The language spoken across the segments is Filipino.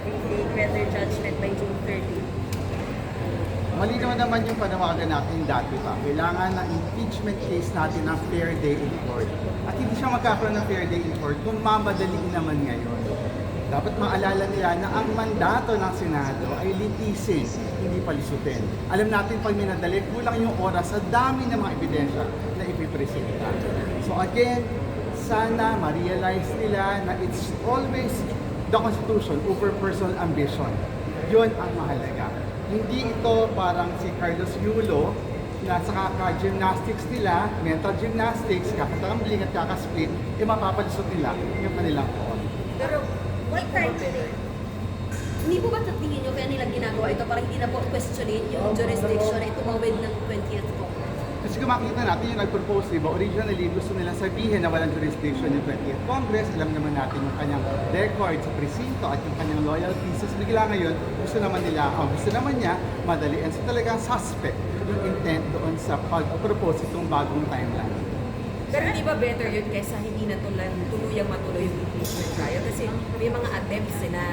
everything, render judgment by June 30. Malinaw naman yung panawagan natin dati pa. Kailangan ng impeachment case natin ng fair day in court. At hindi siya magkakaroon ng fair day in court kung mamadali naman ngayon. Dapat maalala nila na ang mandato ng Senado ay litisin, hindi palisutin. Alam natin pag minadali, kulang yung oras sa dami ng mga ebidensya na ipipresenta. So again, sana ma-realize nila na it's always the Constitution over personal ambition. Yun ang mahalaga. Hindi ito parang si Carlos Yulo na sa kaka-gymnastics nila, mental gymnastics, kakatambling at kakasplit, eh mapapalisot nila yung kanilang phone. Pero, What time today? hindi po ba sa tingin nyo kaya nila ginagawa ito para hindi na po questionin yung jurisdiction ay tumawid ng 20th Congress? Kasi kung makikita natin yung nag-propose, di ba, originally gusto nila sabihin na walang jurisdiction yung 20th Congress. Alam naman natin yung kanyang record sa presinto at yung kanyang loyalties. Tapos bigla ngayon, gusto naman nila, o gusto naman niya, madali. And so talagang suspect yung intent doon sa pag-propose itong bagong timeline. Pero di ba better yun kaysa hindi na tulan, tuluyang matuloy yung impeachment trial? Kasi may mga attempts eh na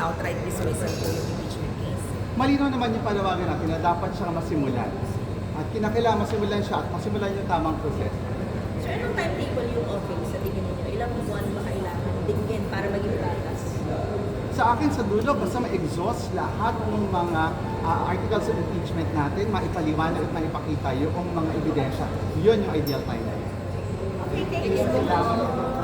i-outright dismissal po yung impeachment case. Malinaw naman yung panawagan natin na dapat siya masimulan. At kinakailangan masimulan siya at masimulan yung tamang proseso. So, anong timetable yung office sa tingin ninyo? Ilang buwan ba kailangan tingin para maging batas? Sa akin sa dulo, basta ma-exhaust lahat ng mga ah, articles of impeachment natin, maipaliwanag at maipakita yung mga ebidensya. Yun yung ideal timeline. Okay, thank you so much.